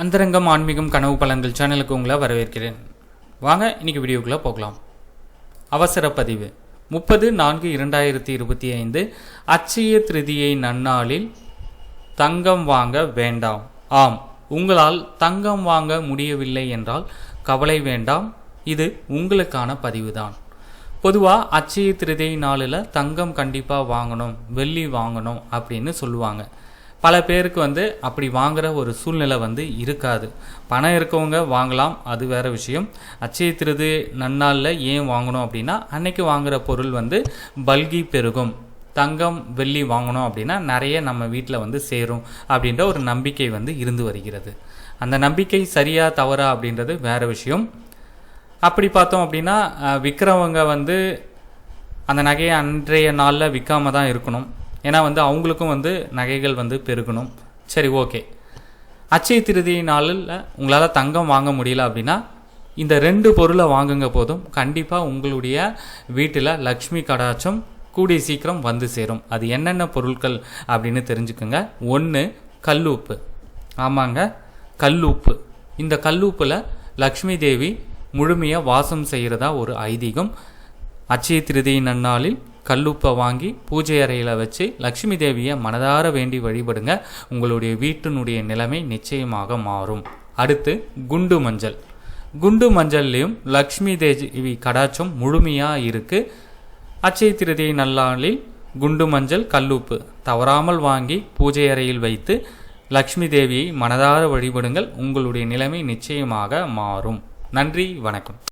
அந்தரங்கம் ஆன்மீகம் கனவு பலன்கள் சேனலுக்கு உங்களை வரவேற்கிறேன். வாங்க இன்னைக்கு வீடியோக்குள்ளே போகலாம். அவசர பதிவு. முப்பது நான்கு இரண்டாயிரத்தி இருபத்தி ஐந்து அச்சய திருதியை நன்னாளில் தங்கம் வாங்க வேண்டாம். ஆம் உங்களால் தங்கம் வாங்க முடியவில்லை என்றால் கவலை வேண்டாம். இது உங்களுக்கான பதிவுதான். பொதுவாக அச்சய திருதை நாளில் தங்கம் கண்டிப்பாக வாங்கணும் வெள்ளி வாங்கணும் அப்படின்னு சொல்லுவாங்க. பல பேருக்கு வந்து அப்படி வாங்குகிற ஒரு சூழ்நிலை வந்து இருக்காது. பணம் இருக்கவங்க வாங்கலாம் அது வேற விஷயம். அச்சய திருது நன்னாளில் ஏன் வாங்கணும் அப்படின்னா அன்னைக்கு வாங்குகிற பொருள் வந்து பல்கி பெருகும். தங்கம் வெள்ளி வாங்கணும் அப்படின்னா நிறைய நம்ம வீட்டில் வந்து சேரும் அப்படின்ற ஒரு நம்பிக்கை வந்து இருந்து வருகிறது. அந்த நம்பிக்கை சரியா தவறா அப்படின்றது வேறு விஷயம். அப்படி பார்த்தோம் அப்படின்னா விற்கிறவங்க வந்து அந்த நகையை அன்றைய நாளில் விற்காம தான் இருக்கணும். ஏன்னா வந்து அவங்களுக்கும் வந்து நகைகள் வந்து பெருகணும். சரி ஓகே. அச்சய திருதி நாளில் உங்களால் தங்கம் வாங்க முடியல அப்படின்னா இந்த ரெண்டு பொருளை வாங்குங்க போதும். கண்டிப்பாக உங்களுடைய வீட்டில் லக்ஷ்மி கடாச்சம் கூடிய சீக்கிரம் வந்து சேரும். அது என்னென்ன பொருட்கள் அப்படின்னு தெரிஞ்சுக்கோங்க. ஒன்று கல்லூப்பு. ஆமாங்க கல்லூப்பு. இந்த கல்லூப்பில் லக்ஷ்மி தேவி முழுமையாக வாசம் செய்கிறதா ஒரு ஐதீகம். அச்சய திருதியின் நன்னாளில் கல்லுப்பை வாங்கி பூஜை அறையில் வச்சு லக்ஷ்மி தேவியை மனதார வேண்டி வழிபடுங்க. உங்களுடைய வீட்டினுடைய நிலைமை நிச்சயமாக மாறும். அடுத்து குண்டு மஞ்சள். குண்டு மஞ்சள்லேயும் லக்ஷ்மி தேவி கடாச்சம் முழுமையாக இருக்குது அச்சய திருதியை நல்லாளில் குண்டு மஞ்சள் கல்லுப்பு தவறாமல் வாங்கி பூஜை அறையில் வைத்து லக்ஷ்மி தேவியை மனதார வழிபடுங்கள். உங்களுடைய நிலைமை நிச்சயமாக மாறும். நன்றி வணக்கம்.